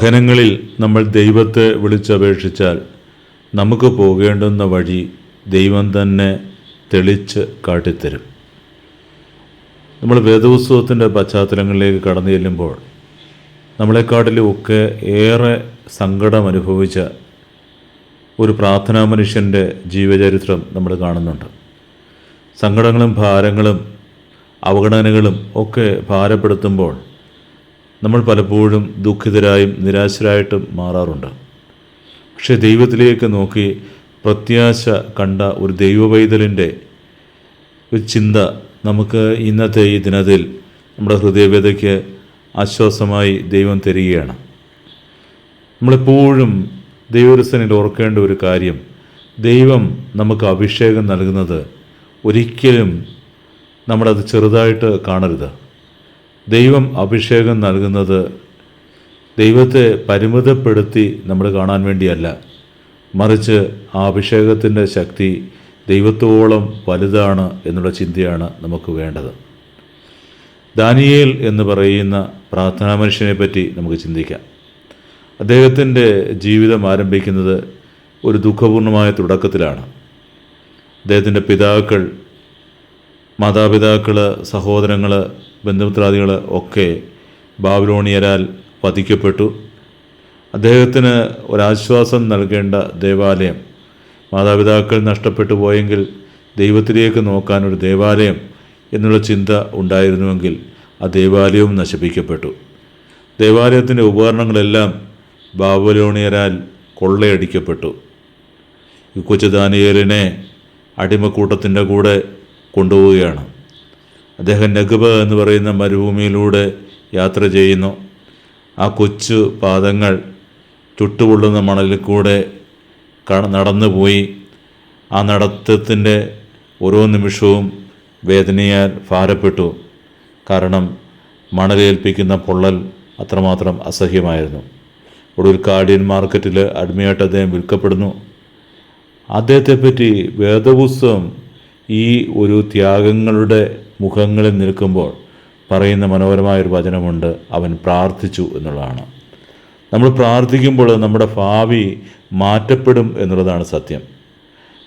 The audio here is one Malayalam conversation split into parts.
ഘനങ്ങളിൽ നമ്മൾ ദൈവത്തെ വിളിച്ചപേക്ഷിച്ചാൽ നമുക്ക് പോകേണ്ടുന്ന വഴി ദൈവം തന്നെ തെളിച്ച് കാട്ടിത്തരും. നമ്മൾ വേദോത്സവത്തിന്റെ പശ്ചാത്തലങ്ങളിലേക്ക് കടന്നു ചെല്ലുമ്പോൾ നമ്മളെക്കാട്ടിലും ഒക്കെ ഏറെ സങ്കടം അനുഭവിച്ച ഒരു പ്രാർത്ഥനാ മനുഷ്യന്റെ ജീവചരിത്രം നമ്മൾ കാണുന്നുണ്ട്. സങ്കടങ്ങളും ഭാരങ്ങളും അവഗണനകളും ഒക്കെ ഭാരപ്പെടുത്തുമ്പോൾ നമ്മൾ പലപ്പോഴും ദുഃഖിതരായും നിരാശരായിട്ടും മാറാറുണ്ട്. പക്ഷേ ദൈവത്തിലേക്ക് നോക്കി പ്രത്യാശ കണ്ട ഒരു ദൈവവൈതലിന്റെ ഒരു ചിന്ത നമുക്ക് ഇന്നത്തെ ഈ ദിനത്തിൽ നമ്മുടെ ഹൃദയവേദയ്ക്ക് ആശ്വാസമായി ദൈവം തരികയാണ്. നമ്മളെപ്പോഴും ദൈവരസനിൽ ഓർക്കേണ്ട ഒരു കാര്യം ദൈവം നമുക്ക് അഭിഷേകം നൽകുന്നത് ഒരിക്കലും നമ്മളത് ചെറുതായിട്ട് കാണരുത്. ദൈവം അഭിഷേകം നൽകുന്നത് ദൈവത്തെ പരിമിതപ്പെടുത്തി നമ്മൾ കാണാൻ വേണ്ടിയല്ല. മറിച്ച് ആ അഭിഷേകത്തിന്റെ ശക്തി ദൈവത്തോളം വലുതാണ് എന്നുള്ള ചിന്തയാണ് നമുക്ക് വേണ്ടത്. ദാനിയേൽ എന്ന് പറയുന്ന പ്രാർത്ഥനാ മനുഷ്യനെ പറ്റി നമുക്ക് ചിന്തിക്കാം. അദ്ദേഹത്തിന്റെ ജീവിതം ആരംഭിക്കുന്നത് ഒരു ദുഃഖപൂർണമായ തുടക്കത്തിലാണ്. അദ്ദേഹത്തിന്റെ പിതാക്കൾ മാതാപിതാക്കൾ സഹോദരങ്ങൾ ബന്ധുമിത്രാദികൾ ഒക്കെ ബാബിലോണിയരാൽ വധിക്കപ്പെട്ടു. അദ്ദേഹത്തിന് ഒരാശ്വാസം നൽകേണ്ട ദേവാലയം മാതാപിതാക്കൾ നഷ്ടപ്പെട്ടു പോയെങ്കിൽ ദൈവത്തിലേക്ക് നോക്കാൻ ഒരു ദേവാലയം എന്നുള്ള ചിന്ത ഉണ്ടായിരുന്നുവെങ്കിൽ ആ ദേവാലയവും നശിപ്പിക്കപ്പെട്ടു. ദേവാലയത്തിന്റെ ഉപകരണങ്ങളെല്ലാം ബാബലോണിയരാൽ കൊള്ളയടിക്കപ്പെട്ടു. ഈ കൊച്ചു ദാനിയേലിനെ അടിമക്കൂട്ടത്തിന്റെ കൂടെ കൊണ്ടുപോവുകയാണ്. അദ്ദേഹം നഗബ എന്ന് പറയുന്ന മരുഭൂമിയിലൂടെ യാത്ര ചെയ്യുന്നു. ആ കൊച്ചു പാദങ്ങൾ ചുട്ടുപൊള്ളുന്ന മണലിൽ കൂടെ നടന്നുപോയി. ആ നടത്തത്തിന്റെ ഓരോ നിമിഷവും വേദനയാൽ ഭാരപ്പെട്ടു. കാരണം മണലേൽപ്പിക്കുന്ന പൊള്ളൽ അത്രമാത്രം അസഹ്യമായിരുന്നു. ഒടുവിൽ കാർഡിയൻ മാർക്കറ്റിൽ അടിമയായിട്ട് അദ്ദേഹം വിൽക്കപ്പെടുന്നു. അദ്ദേഹത്തെപ്പറ്റി വേദപുസ്തകം ഈ ഒരു ത്യാഗങ്ങളുടെ മുഖങ്ങളിൽ നിൽക്കുമ്പോൾ പറയുന്ന മനോഹരമായൊരു വചനമുണ്ട് അവൻ പ്രാർത്ഥിച്ചു എന്നുള്ളതാണ്. നമ്മൾ പ്രാർത്ഥിക്കുമ്പോൾ നമ്മുടെ ഭാവി മാറ്റപ്പെടും എന്നുള്ളതാണ് സത്യം.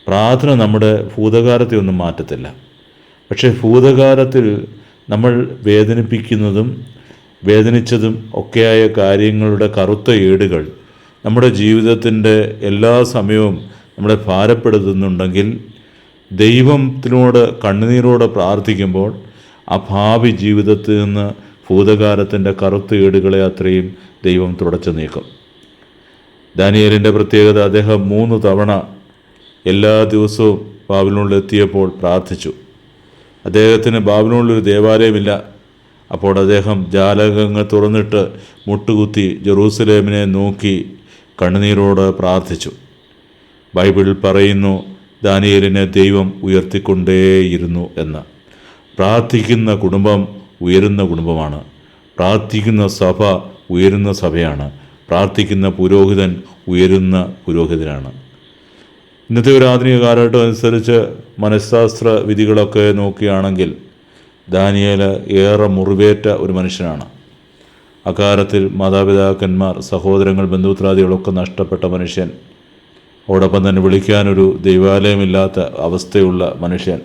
പ്രാർത്ഥന നമ്മുടെ ഭൂതകാലത്തെ ഒന്നും മാറ്റത്തില്ല. പക്ഷേ ഭൂതകാലത്തിൽ നമ്മൾ വേദനിപ്പിക്കുന്നതും വേദനിച്ചതും ഒക്കെയായ കാര്യങ്ങളുടെ കറുത്ത ഏടുകൾ നമ്മുടെ ജീവിതത്തിന്റെ എല്ലാ സമയവും നമ്മളെ ഭാരപ്പെടുത്തുന്നുണ്ടെങ്കിൽ ദൈവത്തിനോട് കണ്ണുനീരോടെ പ്രാർത്ഥിക്കുമ്പോൾ ആ ഭാവി ജീവിതത്തിൽ നിന്ന് ഭൂതകാലത്തിന്റെ കറുത്ത ഏടുകളെ അത്രയും ദൈവം തുടച്ചു നീക്കും. ദാനിയലിന്റെ പ്രത്യേകത അദ്ദേഹം മൂന്ന് തവണ എല്ലാ ദിവസവും ബാബിലോണിൽ എത്തിയപ്പോൾ പ്രാർത്ഥിച്ചു. അദ്ദേഹത്തിന് ബാബിലോണിലൊരു ദേവാലയമില്ല. അപ്പോൾ അദ്ദേഹം ജാലകങ്ങൾ തുറന്നിട്ട് മുട്ടുകുത്തി ജെറൂസലേമിനെ നോക്കി കണ്ണുനീരോട് പ്രാർത്ഥിച്ചു. ബൈബിളിൽ പറയുന്നു ദാനിയേലിനെ ദൈവം ഉയർത്തിക്കൊണ്ടേയിരുന്നു എന്ന്. പ്രാർത്ഥിക്കുന്ന കുടുംബം ഉയരുന്ന കുടുംബമാണ്. പ്രാർത്ഥിക്കുന്ന സഭ ഉയരുന്ന സഭയാണ്. പ്രാർത്ഥിക്കുന്ന പുരോഹിതൻ ഉയരുന്ന പുരോഹിതനാണ്. ഇന്നത്തെ ഒരു ആധുനിക കാലഘട്ടം അനുസരിച്ച് മനഃശാസ്ത്ര വിധികളൊക്കെ നോക്കുകയാണെങ്കിൽ ദാനിയേൽ ഏറെ മുറിവേറ്റ ഒരു മനുഷ്യനാണ്. അക്കാലത്തിൽ മാതാപിതാക്കന്മാർ സഹോദരങ്ങൾ ബന്ധുത്രാദികളൊക്കെ നഷ്ടപ്പെട്ട മനുഷ്യൻ. അതോടൊപ്പം തന്നെ വിളിക്കാനൊരു ദൈവാലയമില്ലാത്ത അവസ്ഥയുള്ള മനുഷ്യൻ.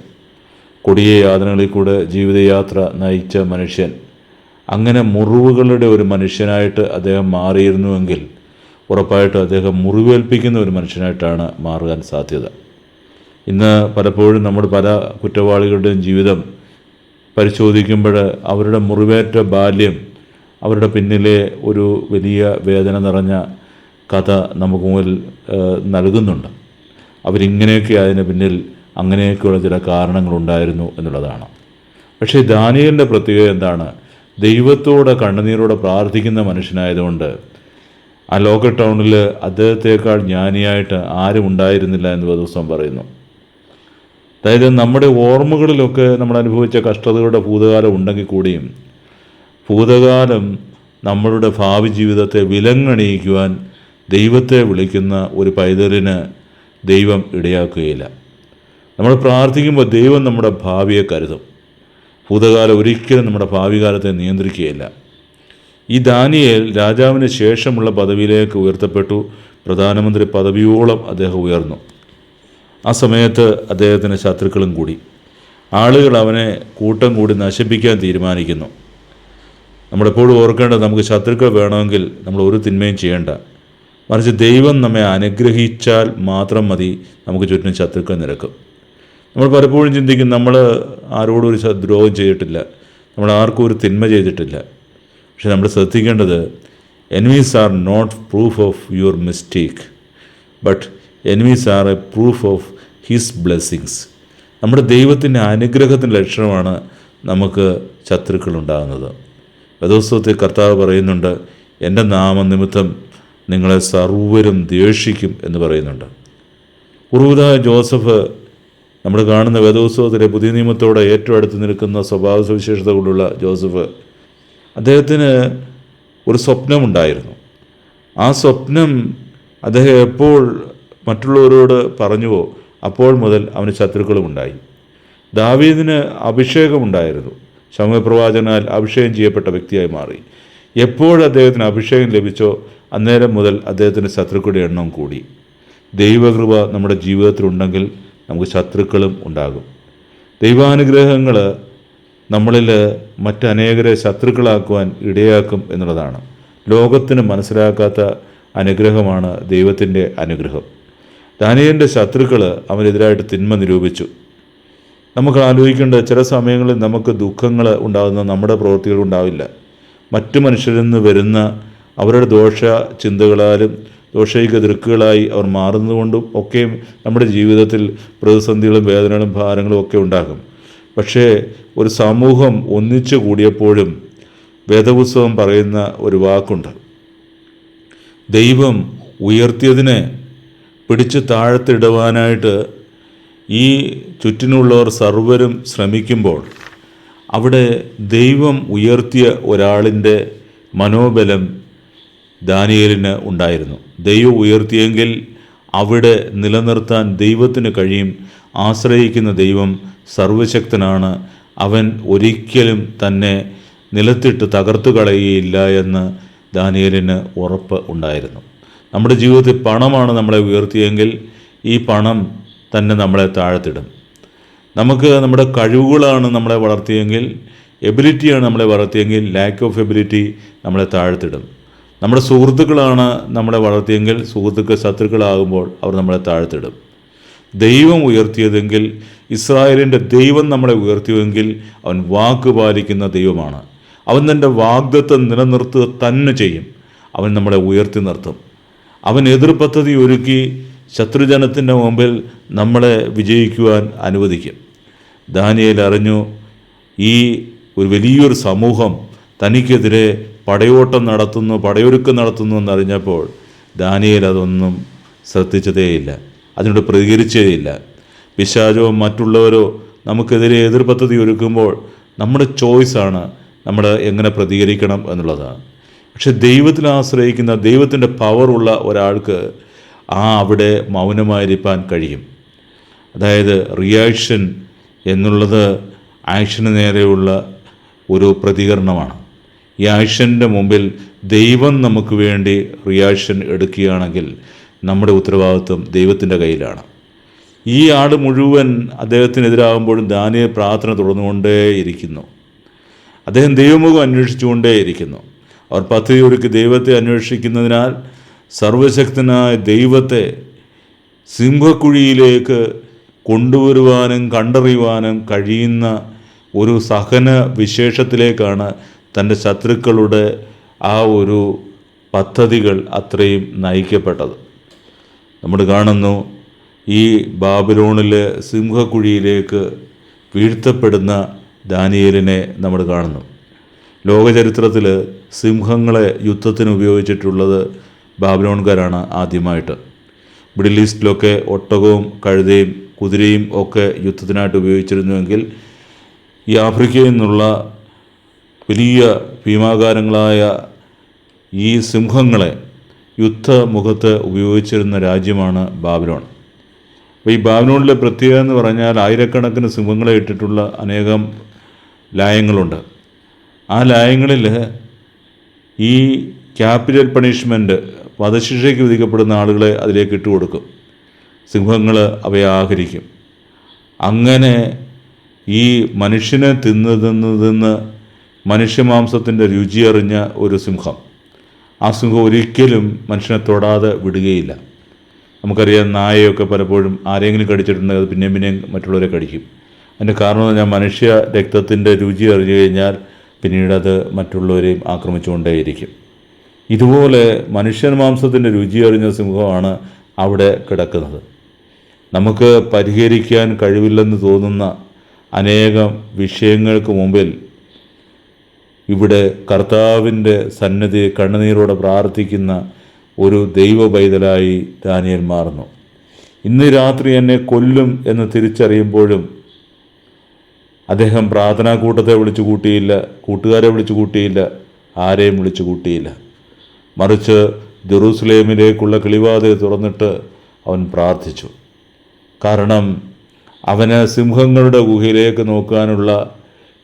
കൊടിയ യാതനകളിൽ കൂടെ ജീവിതയാത്ര നയിച്ച മനുഷ്യൻ. അങ്ങനെ മുറിവുകളുടെ ഒരു മനുഷ്യനായിട്ട് അദ്ദേഹം മാറിയിരുന്നുവെങ്കിൽ ഉറപ്പായിട്ടും അദ്ദേഹം മുറിവേൽപ്പിക്കുന്ന ഒരു മനുഷ്യനായിട്ടാണ് മാറുവാൻ സാധ്യത. ഇന്ന് പലപ്പോഴും നമ്മൾ പല കുറ്റവാളികളുടെയും ജീവിതം പരിശോധിക്കുമ്പോൾ അവരുടെ മുറിവേറ്റ ബാല്യം അവരുടെ പിന്നിലെ ഒരു വലിയ വേദന നിറഞ്ഞ കഥ നമുക്ക് ഏഹ്, നൽകുന്നുണ്ട്. അവരിങ്ങനെയൊക്കെ അതിന് പിന്നിൽ അങ്ങനെയൊക്കെയുള്ള ചില കാരണങ്ങളുണ്ടായിരുന്നു എന്നുള്ളതാണ്. പക്ഷേ ദാനിയലിന്റെ പ്രത്യേകത എന്താണ്? ദൈവത്തോടെ കണ്ണുനീരോടെ പ്രാർത്ഥിക്കുന്ന മനുഷ്യനായതുകൊണ്ട് ആ ലോക്കൽ ടൗണിൽ അദ്ദേഹത്തേക്കാൾ ജ്ഞാനിയായിട്ട് ആരും ഉണ്ടായിരുന്നില്ല എന്ന് ദിവസം പറയുന്നു. അതായത് നമ്മുടെ ഓർമ്മകളിലൊക്കെ നമ്മൾ അനുഭവിച്ച കഷ്ടതകളുടെ ഭൂതകാലം ഉണ്ടെങ്കിൽ കൂടിയും ഭൂതകാലം നമ്മളുടെ ഭാവി ജീവിതത്തെ വിലങ്ങണിയിക്കുവാൻ ദൈവത്തെ വിളിക്കുന്ന ഒരു പൈതലിന് ദൈവം ഇടയാക്കുകയില്ല. നമ്മൾ പ്രാർത്ഥിക്കുമ്പോൾ ദൈവം നമ്മുടെ ഭാവിയെ കരുതും. ഭൂതകാലം ഒരിക്കലും നമ്മുടെ ഭാവി കാലത്തെ നിയന്ത്രിക്കുകയില്ല. ഈ ദാനിയേൽ രാജാവിന് ശേഷമുള്ള പദവിയിലേക്ക് ഉയർത്തപ്പെട്ടു. പ്രധാനമന്ത്രി പദവിയോളം അദ്ദേഹം ഉയർന്നു. ആ സമയത്ത് അദ്ദേഹത്തിന് ശത്രുക്കളും കൂടി. ആളുകൾ അവനെ കൂട്ടം കൂടി നശിപ്പിക്കാൻ തീരുമാനിക്കുന്നു. നമ്മളെപ്പോഴും ഓർക്കേണ്ടത് നമുക്ക് ശത്രുക്കൾ വേണമെങ്കിൽ നമ്മൾ ഒരു തിന്മയും ചെയ്യേണ്ട. മറിച്ച് ദൈവം നമ്മെ അനുഗ്രഹിച്ചാൽ മാത്രം മതി. നമുക്ക് ചുറ്റിനും ശത്രുക്കൾ നിരക്കും. നമ്മൾ പലപ്പോഴും ചിന്തിക്കും നമ്മൾ ആരോടും ഒരു ദ്രോഹം ചെയ്തിട്ടില്ല. നമ്മൾ ആർക്കും ഒരു തിന്മ ചെയ്തിട്ടില്ല. പക്ഷെ നമ്മൾ ശ്രദ്ധിക്കേണ്ടത് enemies are not proof of your mistake but enemies are a proof of his blessings നമ്മുടെ ദൈവത്തിന്റെ അനുഗ്രഹത്തിന്റെ ലക്ഷണമാണ് നമുക്ക് ശത്രുക്കൾ ഉണ്ടാകുന്നത്. വേദോത്സവത്തിൽ കർത്താവ് പറയുന്നുണ്ട് എന്റെ നാമനിമിത്തം നിങ്ങളെ സർവരും ദേഷിക്കും എന്ന് പറയുന്നുണ്ട്. ഉറുവിത ജോസഫ് നമ്മൾ കാണുന്ന വേദോത്സവത്തിലെ പുതിയ നിയമത്തോടെ ഏറ്റവും അടുത്ത് നിൽക്കുന്ന സ്വഭാവ സവിശേഷതകളുള്ള ജോസഫ് അദ്ദേഹത്തിന് ഒരു സ്വപ്നമുണ്ടായിരുന്നു. ആ സ്വപ്നം അദ്ദേഹം എപ്പോൾ മറ്റുള്ളവരോട് പറഞ്ഞുവോ അപ്പോൾ മുതൽ അവന് ശത്രുക്കളും ഉണ്ടായി ദാവീദിന് അഭിഷേകമുണ്ടായിരുന്നു. ശമയപ്രവാചനാൽ അഭിഷേകം ചെയ്യപ്പെട്ട വ്യക്തിയായി മാറി. എപ്പോൾ അദ്ദേഹത്തിന് അഭിഷേകം ലഭിച്ചോ അന്നേരം മുതൽ അദ്ദേഹത്തിന്റെ ശത്രുക്കളുടെ എണ്ണം കൂടി. ദൈവകൃപ നമ്മുടെ ജീവിതത്തിലുണ്ടെങ്കിൽ നമുക്ക് ശത്രുക്കളും ഉണ്ടാകും. ദൈവാനുഗ്രഹങ്ങൾ നമ്മളിൽ മറ്റനേകരെ ശത്രുക്കളാക്കുവാൻ ഇടയാക്കും എന്നുള്ളതാണ്. ലോകത്തിന് മനസ്സിലാക്കാത്ത അനുഗ്രഹമാണ് ദൈവത്തിന്റെ അനുഗ്രഹം. ദാനിയന്റെ ശത്രുക്കൾ അവനെതിരായിട്ട് തിന്മ നിരൂപിച്ചു. നമുക്ക് ആലോചിക്കേണ്ട ചില സമയങ്ങളിൽ നമുക്ക് ദുഃഖങ്ങൾ ഉണ്ടാകുന്ന നമ്മുടെ പ്രവൃത്തികൾ ഉണ്ടാവില്ല. മറ്റു മനുഷ്യരിൽ നിന്ന് വരുന്ന അവരുടെ ദോഷ ചിന്തകളാലും ദോഷൈക ദൃക്കുകളായി അവർ മാറുന്നതുകൊണ്ടും ഒക്കെയും നമ്മുടെ ജീവിതത്തിൽ പ്രതിസന്ധികളും വേദനകളും ഭാരങ്ങളും ഒക്കെ ഉണ്ടാകും. പക്ഷേ ഒരു സമൂഹം ഒന്നിച്ചു കൂടിയപ്പോഴും വേദപുസ്തകം പറയുന്ന ഒരു വാക്കുണ്ട്. ദൈവം ഉയർത്തിയതിനെ പിടിച്ച് താഴത്തിടുവാനായിട്ട് ഈ ചുറ്റിനുള്ളവർ സർവരും ശ്രമിക്കുമ്പോൾ അവിടെ ദൈവം ഉയർത്തിയ ഒരാളിന്റെ മനോബലം ദാനിയലിന് ഉണ്ടായിരുന്നു. ദൈവം ഉയർത്തിയെങ്കിൽ അവിടെ നിലനിർത്താൻ ദൈവത്തിന് കഴിയും. ആശ്രയിക്കുന്ന ദൈവം സർവശക്തനാണ് അവൻ ഒരിക്കലും തന്നെ നിലത്തിട്ട് തകർത്തു കളയുകയില്ല എന്ന് ദാനിയലിന് ഉറപ്പ് ഉണ്ടായിരുന്നു. നമ്മുടെ ജീവിതത്തിൽ പണമാണ് നമ്മളെ ഉയർത്തിയെങ്കിൽ ഈ പണം തന്നെ നമ്മളെ താഴ്ത്തിടും നമുക്ക് നമ്മുടെ കഴിവുകളാണ് നമ്മളെ വളർത്തിയെങ്കിൽ എബിലിറ്റിയാണ് നമ്മളെ വളർത്തിയെങ്കിൽ ലാക്ക് ഓഫ് എബിലിറ്റി നമ്മളെ താഴ്ത്തിടും. നമ്മുടെ സുഹൃത്തുക്കളാണ് നമ്മളെ വളർത്തിയെങ്കിൽ സുഹൃത്തുക്കൾ ശത്രുക്കളാകുമ്പോൾ അവർ നമ്മളെ താഴ്ത്തിടും. ദൈവം ഉയർത്തിയതെങ്കിൽ ഇസ്രായേലിന്റെ ദൈവം നമ്മളെ ഉയർത്തിയതെങ്കിൽ അവൻ വാക്ക് പാലിക്കുന്ന ദൈവമാണ്. അവൻ തന്റെ വാഗ്ദത്വം നിലനിർത്തുക തന്നെ ചെയ്യും. അവൻ നമ്മളെ ഉയർത്തി നിർത്തും. അവൻ എതിർ പദ്ധതി ഒരുക്കി ശത്രുജനത്തിന്റെ മുമ്പിൽ നമ്മളെ വിജയിക്കുവാൻ അനുവദിക്കും. ദാനിയേൽ അറിഞ്ഞു ഈ ഒരു വലിയൊരു സമൂഹം തനിക്കെതിരെ പടയോട്ടം നടത്തുന്നു പടയൊരുക്കം നടത്തുന്നു എന്നറിഞ്ഞപ്പോൾ ദാനിയേൽ അതൊന്നും ശ്രദ്ധിച്ചതേയില്ല അതിനോട് പ്രതികരിച്ചതേയില്ല പിശാചോ മറ്റുള്ളവരോ നമുക്കെതിരെ എതിർ പദ്ധതി ഒരുക്കുമ്പോൾ നമ്മുടെ ചോയ്സാണ് നമ്മൾ എങ്ങനെ പ്രതികരിക്കണം എന്നുള്ളതാണ്. പക്ഷെ ദൈവത്തിൽ ആശ്രയിക്കുന്ന ദൈവത്തിന്റെ പവറുള്ള ഒരാൾക്ക് ആ അവിടെ മൗനമായിരിക്കാൻ കഴിയും. അതായത് റിയാക്ഷൻ എന്നുള്ളത് ആക്ഷന് നേരെയുള്ള ഒരു പ്രതികരണമാണ്. ഈ ആക്ഷന്റെ മുമ്പിൽ ദൈവം നമുക്ക് വേണ്ടി റിയാക്ഷൻ എടുക്കുകയാണെങ്കിൽ നമ്മുടെ ഉത്തരവാദിത്വം ദൈവത്തിന്റെ കയ്യിലാണ്. ഈ ആൾ മുഴുവൻ അദ്ദേഹത്തിനെതിരാകുമ്പോഴും ദാനിയ പ്രാർത്ഥന തുടർന്നുകൊണ്ടേയിരിക്കുന്നു. അദ്ദേഹം ദൈവമുഖം അന്വേഷിച്ചുകൊണ്ടേയിരിക്കുന്നു. അവർ പദ്ധതി ഒരുക്കി ദൈവത്തെ അന്വേഷിക്കുന്നതിനാൽ സർവശക്തനായ ദൈവത്തെ സിംഹക്കുഴിയിലേക്ക് കൊണ്ടുവരുവാനും കണ്ടറിയുവാനും കഴിയുന്ന ഒരു സഹന വിശേഷത്തിലേക്കാണ് തന്റെ ശത്രുക്കളുടെ ആ ഒരു പദ്ധതികൾ അത്രയും നയിക്കപ്പെട്ടത്. നമ്മൾ കാണുന്നു ഈ ബാബിലോണിലെ സിംഹക്കുഴിയിലേക്ക് വീഴ്ത്തപ്പെടുന്ന ദാനിയേലിനെ നമ്മൾ കാണുന്നു. ലോകചരിത്രത്തിൽ സിംഹങ്ങളെ യുദ്ധത്തിന് ഉപയോഗിച്ചിട്ടുള്ളത് ബാബിലോൺകാരാണ് ആദ്യമായിട്ട്. മിഡിൽ ഈസ്റ്റിലൊക്കെ ഒട്ടകവും കഴുതയും കുതിരയും ഒക്കെ യുദ്ധത്തിനായിട്ട് ഉപയോഗിച്ചിരുന്നുവെങ്കിൽ ഈ ആഫ്രിക്കയിൽ നിന്നുള്ള വലിയ ഭീമാകാരങ്ങളായ ഈ സിംഹങ്ങളെ യുദ്ധമുഖത്ത് ഉപയോഗിച്ചിരുന്ന രാജ്യമാണ് ബാബിലോൺ. ഈ ബാബിലോണിലെ പ്രത്യേകത എന്ന് പറഞ്ഞാൽ ആയിരക്കണക്കിന് സിംഹങ്ങളെ ഇട്ടിട്ടുള്ള അനേകം ലായങ്ങളുണ്ട്. ആ ലായങ്ങളിൽ ഈ ക്യാപിറ്റൽ പണിഷ്മെന്റ് വധശിക്ഷയ്ക്ക് വിധിക്കപ്പെടുന്ന ആളുകളെ അതിലേക്ക് ഇട്ടുകൊടുക്കും. സിംഹങ്ങൾ അവയെ ആഹരിക്കും അങ്ങനെ ഈ മനുഷ്യനെ തിന്ന് തിന്ന് തിന്ന് മനുഷ്യമാംസത്തിന്റെ രുചിയറിഞ്ഞ ഒരു സിംഹം ആ സിംഹം ഒരിക്കലും മനുഷ്യനെ തൊടാതെ വിടുകയില്ല. നമുക്കറിയാം നായയൊക്കെ പലപ്പോഴും ആരെങ്കിലും കടിച്ചിട്ടുണ്ടെങ്കിൽ അത് പിന്നെയും പിന്നെയും മറ്റുള്ളവരെ കടിക്കും. അതിന്റെ കാരണം ഞാൻ മനുഷ്യ രക്തത്തിന്റെ രുചി അറിഞ്ഞു കഴിഞ്ഞാൽ പിന്നീട് അത് മറ്റുള്ളവരെയും ആക്രമിച്ചുകൊണ്ടേയിരിക്കും. ഇതുപോലെ മനുഷ്യൻ മാംസത്തിന്റെ രുചി അറിഞ്ഞ സിംഹമാണ് അവിടെ കിടക്കുന്നത്. നമുക്ക് പരിഹരിക്കാൻ കഴിവില്ലെന്ന് തോന്നുന്ന അനേകം വിഷയങ്ങൾക്ക് മുമ്പിൽ ഇവിടെ കർത്താവിന്റെ സന്നദ്ധി കണ്ണുനീരോടെ പ്രാർത്ഥിക്കുന്ന ഒരു ദൈവ പൈതലായി ദാനിയൽ മാറുന്നു. ഇന്ന് രാത്രി എന്നെ കൊല്ലും എന്ന് തിരിച്ചറിയുമ്പോഴും അദ്ദേഹം പ്രാർത്ഥനാ കൂട്ടത്തെ വിളിച്ചു കൂട്ടിയില്ല കൂട്ടുകാരെ വിളിച്ചു കൂട്ടിയില്ല ആരെയും വിളിച്ചു കൂട്ടിയില്ല. മറിച്ച് ജെറൂസലേമിലേക്കുള്ള കിളിവാതിൽ തുറന്നിട്ട് അവൻ പ്രാർത്ഥിച്ചു. കാരണം അവന് സിംഹങ്ങളുടെ ഗുഹയിലേക്ക് നോക്കാനുള്ള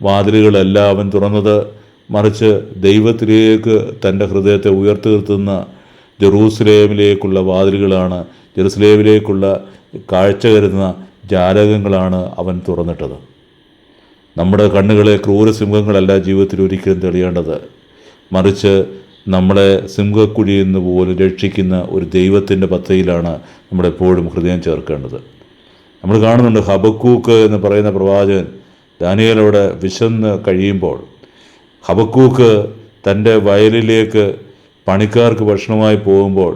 വാതിലുകളല്ല അവൻ തുറന്നത് മറിച്ച് ദൈവത്തിലേക്ക് തന്റെ ഹൃദയത്തെ ഉയർത്തി നിർത്തുന്ന ജെറൂസലേമിലേക്കുള്ള വാതിലുകളാണ് ജെറുസലേമിലേക്കുള്ള കാഴ്ച കരുതുന്ന ജാലകങ്ങളാണ് അവൻ തുറന്നിട്ടത്. നമ്മുടെ കണ്ണുകളെ ക്രൂരസിംഹങ്ങളല്ല ജീവിതത്തിൽ ഒരിക്കലും തെളിയേണ്ടത്. മറിച്ച് നമ്മളെ സിംഹക്കുഴിയിൽ നിന്ന് പോലും രക്ഷിക്കുന്ന ഒരു ദൈവത്തിന്റെ പദ്ധതിയിലാണ് നമ്മളെപ്പോഴും ഹൃദയം ചേർക്കേണ്ടത്. നമ്മൾ കാണുന്നുണ്ട് ഹബക്കൂക്ക് എന്ന് പറയുന്ന പ്രവാചകൻ ദാനിയലോടെ വിശന്ന് കഴിയുമ്പോൾ ഹബക്കൂക്ക് തന്റെ വയലിലേക്ക് പണിക്കാർക്ക് ഭക്ഷണമായി പോകുമ്പോൾ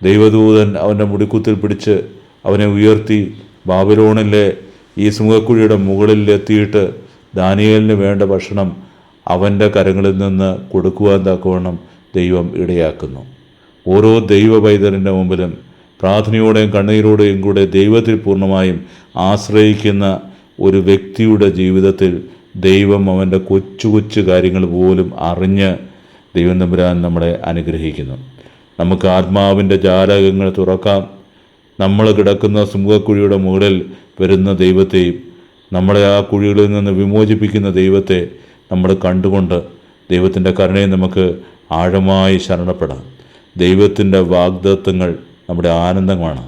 ദൈവദൂതൻ അവന്റെ മുടിക്കുത്തിൽ പിടിച്ച് അവനെ ഉയർത്തി ബാബിലോണിലെ ഈ സിംഹക്കുഴിയുടെ മുകളിൽ എത്തിയിട്ട് ദാനിയലിന് വേണ്ട ഭക്ഷണം അവന്റെ കരങ്ങളിൽ നിന്ന് കൊടുക്കുവാൻ തക്കവണ്ണം ദൈവം ഇടയാക്കുന്നു. ഓരോ ദൈവ പൈതലിന്റെ മുമ്പിലും പ്രാർത്ഥനയോടെയും കണ്ണീരോടെയും കൂടെ ദൈവത്തിൽ പൂർണമായും ആശ്രയിക്കുന്ന ഒരു വ്യക്തിയുടെ ജീവിതത്തിൽ ദൈവം അവന്റെ കൊച്ചു കൊച്ചു കാര്യങ്ങൾ പോലും അറിഞ്ഞ് ദൈവം തമ്പുരാൻ നമ്മളെ അനുഗ്രഹിക്കുന്നു. നമുക്ക് ആത്മാവിന്റെ ജാലകങ്ങൾ തുറക്കാം. നമ്മൾ കിടക്കുന്ന സിംഹക്കുഴിയുടെ മുകളിൽ വരുന്ന ദൈവത്തെയും നമ്മളെ ആ കുഴികളിൽ നിന്ന് വിമോചിപ്പിക്കുന്ന ദൈവത്തെ നമ്മൾ കണ്ടുകൊണ്ട് ദൈവത്തിന്റെ കരുണയെ നമുക്ക് ആഴമായി ശരണപ്പെടാം. ദൈവത്തിന്റെ വാഗ്ദത്വങ്ങൾ നമ്മുടെ ആനന്ദമാണ്.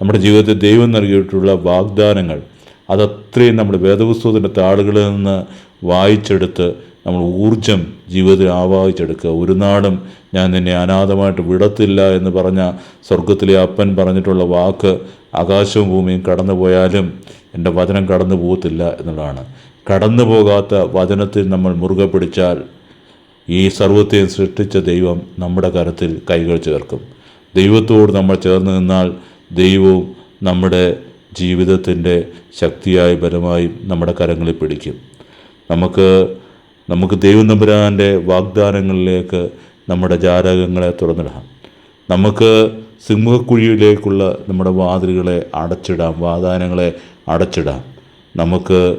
നമ്മുടെ ജീവിതത്തിൽ ദൈവം നൽകിയിട്ടുള്ള വാഗ്ദാനങ്ങൾ അതത്രയും നമ്മുടെ വേദപുസ്തകത്തിന്റെ താളുകളിൽ നിന്ന് വായിച്ചെടുത്ത് നമ്മൾ ഊർജം ജീവിതത്തിൽ ആവാഹിച്ചെടുക്കുക. ഒരു നാടും ഞാൻ നിന്നെ അനാഥമായിട്ട് വിടത്തില്ല എന്ന് പറഞ്ഞ സ്വർഗത്തിലെ അപ്പൻ പറഞ്ഞിട്ടുള്ള വാക്ക് ആകാശവും ഭൂമിയും കടന്നു പോയാലും എന്റെ വചനം കടന്നു പോകത്തില്ല എന്നുള്ളതാണ്. കടന്നു പോകാത്ത വചനത്തിൽ നമ്മൾ മുറുകെ പിടിച്ചാൽ ഈ സർവത്തെയും സൃഷ്ടിച്ച ദൈവം നമ്മുടെ കരത്തിൽ കൈകൾ ചേർക്കും. ദൈവത്തോട് നമ്മൾ ചേർന്ന് നിന്നാൽ ദൈവവും നമ്മുടെ ജീവിതത്തിന്റെ ശക്തിയായി ബലമായും നമ്മുടെ കരങ്ങളിൽ പിടിക്കും. നമുക്ക് നമുക്ക് ദൈവം നമ്പുരാന്റെ വാഗ്ദാനങ്ങളിലേക്ക് നമ്മുടെ ജാരകങ്ങളെ തുറന്നിടാം. നമുക്ക് സിംഹക്കുഴിയിലേക്കുള്ള നമ്മുടെ വാതിലുകളെ അടച്ചിടാം വാതാനങ്ങളെ അടച്ചിടാം. നമുക്ക്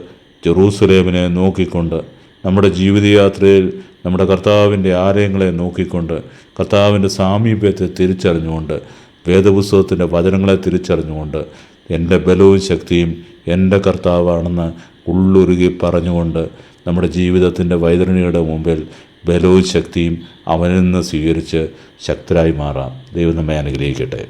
ജെറൂസലേമിനെ നോക്കിക്കൊണ്ട് നമ്മുടെ ജീവിതയാത്രയിൽ നമ്മുടെ കർത്താവിന്റെ ആലയങ്ങളെ നോക്കിക്കൊണ്ട് കർത്താവിന്റെ സാമീപ്യത്തെ തിരിച്ചറിഞ്ഞുകൊണ്ട് വേദപുസ്തകത്തിന്റെ വചനങ്ങളെ തിരിച്ചറിഞ്ഞുകൊണ്ട് എന്റെ ബലവും ശക്തിയും എന്റെ കർത്താവാണെന്ന് ഉള്ളുരുകി പറഞ്ഞുകൊണ്ട് നമ്മുടെ ജീവിതത്തിന്റെ വൈതരണിയുടെ മുമ്പിൽ ബലവും ശക്തിയും അവനിൽ നിന്ന് സ്വീകരിച്ച് ശക്തരായി മാറാം. ദൈവം നമ്മെ അനുഗ്രഹിക്കട്ടെ.